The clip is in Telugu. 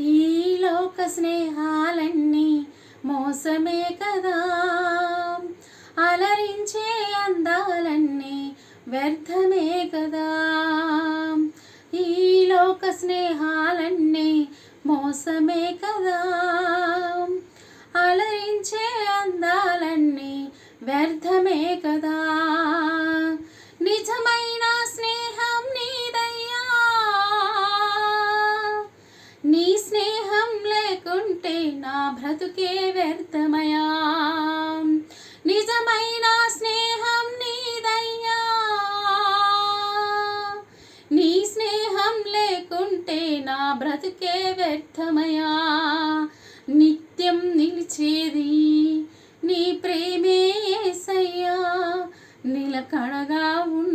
ఈ లోక స్నేహాలన్నీ మోసమే కదా. అలరించే అందాలన్నీ వ్యర్థమే కదా. ఈ లోక స్నేహాలన్నీ మోసమే కదా. అలరించే అందాలన్నీ వ్యర్థమే కదా. నా బ్రతుకే వ్యర్థమయా. నిజమైన స్నేహం నీదయ్యా. నీ స్నేహం లేకుంటే నా బ్రతుకే వ్యర్థమయా. నిత్యం నిలిచేది నీ ప్రేమే ఏసయ్యా. నిలకడగా ఉన్న